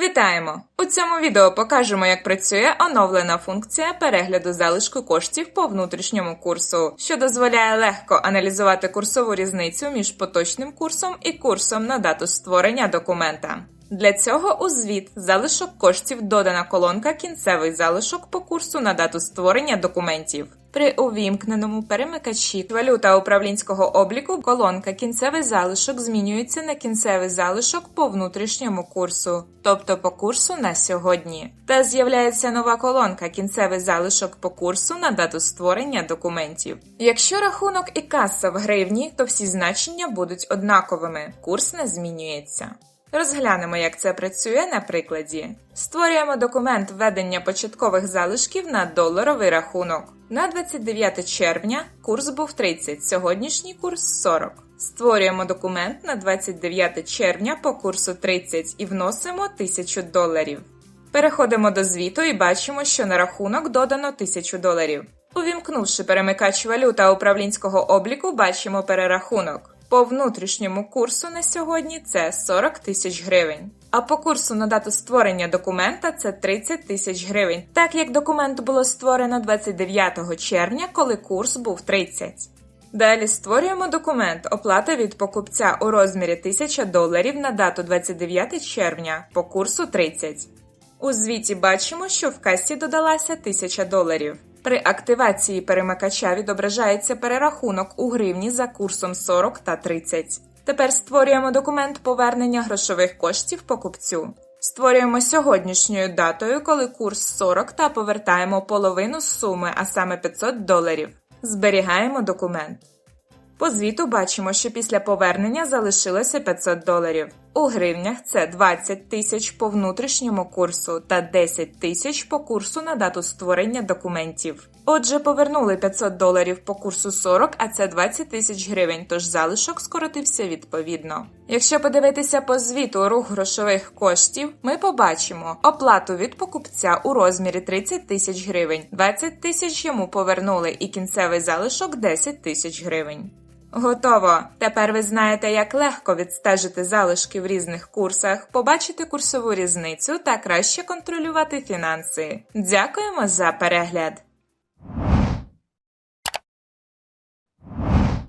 Вітаємо! У цьому відео покажемо, як працює оновлена функція перегляду залишку коштів по внутрішньому курсу, що дозволяє легко аналізувати курсову різницю між поточним курсом і курсом на дату створення документа. Для цього у звіт залишок коштів додана колонка Кінцевий залишок по курсу на дату створення документів. При увімкненому перемикачі валюта управлінського обліку колонка Кінцевий залишок змінюється на кінцевий залишок по внутрішньому курсу, тобто по курсу на сьогодні. Та з'являється нова колонка Кінцевий залишок по курсу на дату створення документів. Якщо рахунок і каса в гривні, то всі значення будуть однаковими, курс не змінюється. Розглянемо, як це працює на прикладі. Створюємо документ введення початкових залишків на доларовий рахунок. На 29 червня курс був 30, сьогоднішній курс 40. Створюємо документ на 29 червня по курсу 30 і вносимо 1000 доларів. Переходимо до звіту і бачимо, що на рахунок додано 1000 доларів. Увімкнувши перемикач валюта управлінського обліку, бачимо перерахунок. По внутрішньому курсу на сьогодні це 40 тисяч гривень. А по курсу на дату створення документа це 30 тисяч гривень, так як документ було створено 29 червня, коли курс був 30. Далі створюємо документ оплата від покупця у розмірі 1000 доларів на дату 29 червня по курсу 30. У звіті бачимо, що в касі додалася 1000 доларів. При активації перемикача відображається перерахунок у гривні за курсом 40 та 30. Тепер створюємо документ повернення грошових коштів покупцю. Створюємо сьогоднішньою датою, коли курс 40 та повертаємо половину суми, а саме 500 доларів. Зберігаємо документ. По звіту бачимо, що після повернення залишилося 500 доларів. У гривнях це 20 тисяч по внутрішньому курсу та 10 тисяч по курсу на дату створення документів. Отже, повернули 500 доларів по курсу 40, а це 20 тисяч гривень, тож залишок скоротився відповідно. Якщо подивитися по звіту рух грошових коштів, ми побачимо оплату від покупця у розмірі 30 тисяч гривень, 20 тисяч йому повернули і кінцевий залишок 10 тисяч гривень. Готово! Тепер ви знаєте, як легко відстежити залишки в різних курсах, побачити курсову різницю та краще контролювати фінанси. Дякуємо за перегляд!